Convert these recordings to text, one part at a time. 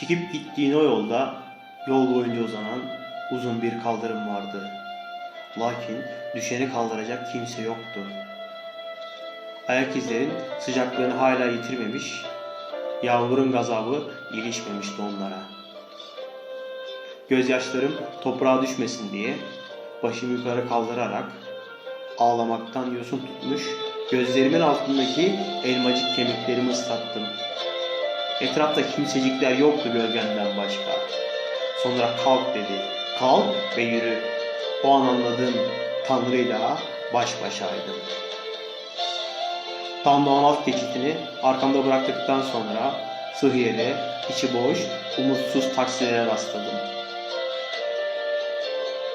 Çekip gittiğin o yolda yol boyunca uzanan uzun bir kaldırım vardı. Lakin düşeni kaldıracak kimse yoktu. Ayak izlerin sıcaklığını hala yitirmemiş, yağmurun gazabı ilişmemişti onlara. Gözyaşlarım toprağa düşmesin diye başımı yukarı kaldırarak ağlamaktan yosun tutmuş gözlerimin altındaki elmacık kemiklerimi ıslattım. Etrafta kimsecikler yoktu gölgemden başka. Sonra kalk dedi. Kalk ve yürü. O an anladım. Tanrı'yla baş başaydım. Tam Doğan alt geçitini arkamda bıraktıktan sonra Sıhhiye'de içi boş, umutsuz taksilere rastladım.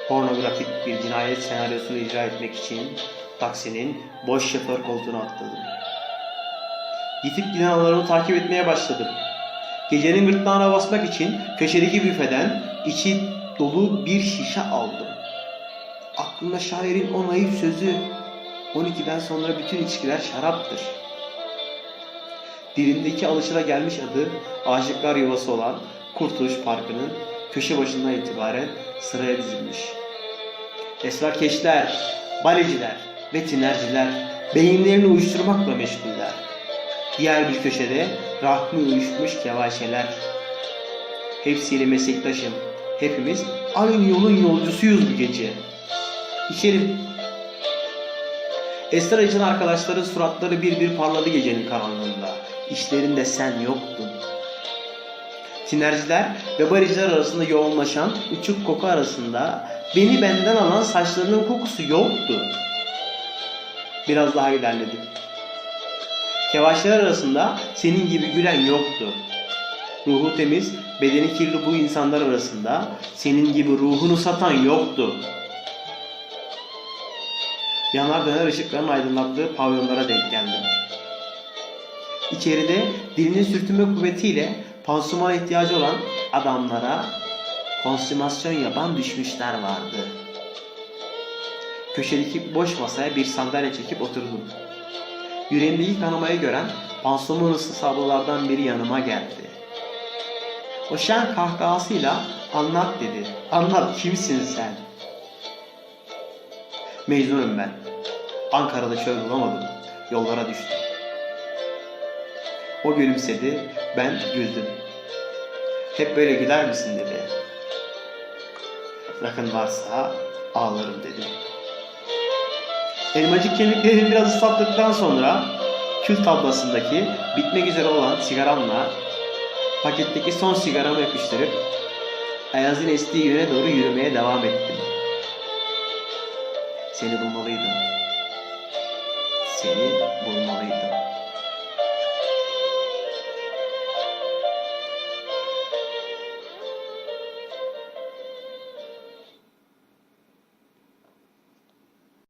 Pornografik bir cinayet senaryosunu icra etmek için taksinin boş şoför koltuğuna atladım. Yitip giden takip etmeye başladım. Gecenin gırtlağına basmak için köşedeki büfeden içi dolu bir şişe aldım. Aklımda şairin o naif sözü 12'den sonra bütün içkiler şaraptır. Dilimdeki alışılagelmiş adı aşıklar yuvası olan Kurtuluş Parkı'nın köşe başından itibaren sıraya dizilmiş. Esrarkeşler, baleciler ve tinerciler beyinlerini uyuşturmakla meşguller. Diğer bir köşede rahmi uyuşmuş kevaşeler. Hepsiyle meslektaşım. Hepimiz aynı yolun yolcusuyuz bu gece. İçerim. Esrar için arkadaşların suratları bir bir parladı gecenin karanlığında. İşlerinde sen yoktun. Tinerciler ve bariciler arasında yoğunlaşan uçuk koku arasında beni benden alan saçlarının kokusu yoktu. Biraz daha ilerledim. Kevaşlar arasında senin gibi gülen yoktu. Ruhu temiz, bedeni kirli bu insanlar arasında senin gibi ruhunu satan yoktu. Yanar döner ışıkların aydınlattığı pavyonlara denk geldim. İçeride dilinin sürtünme kuvvetiyle pansuman ihtiyacı olan adamlara konsümasyon yapan düşmüşler vardı. Köşedeki boş masaya bir sandalye çekip oturdum. Yüreğimdeki kanamayı gören pansuman ıssız biri yanıma geldi. O şen kahkahasıyla anlat dedi. Anlat kimsin sen? Mecnunum ben. Ankara'da şöyle bulamadım. Yollara düştüm. O gülümsedi, ben güldüm. Hep böyle güler misin dedi. Rakın varsa ağlarım dedim. Elmacık kemiklerimi biraz ıslattıktan sonra kül tablasındaki bitmek üzere olan sigaramla paketteki son sigaramı yapıştırıp Ayaz'ın estiği yöne doğru yürümeye devam ettim. Seni bulmalıydım. Seni bulmalıydım.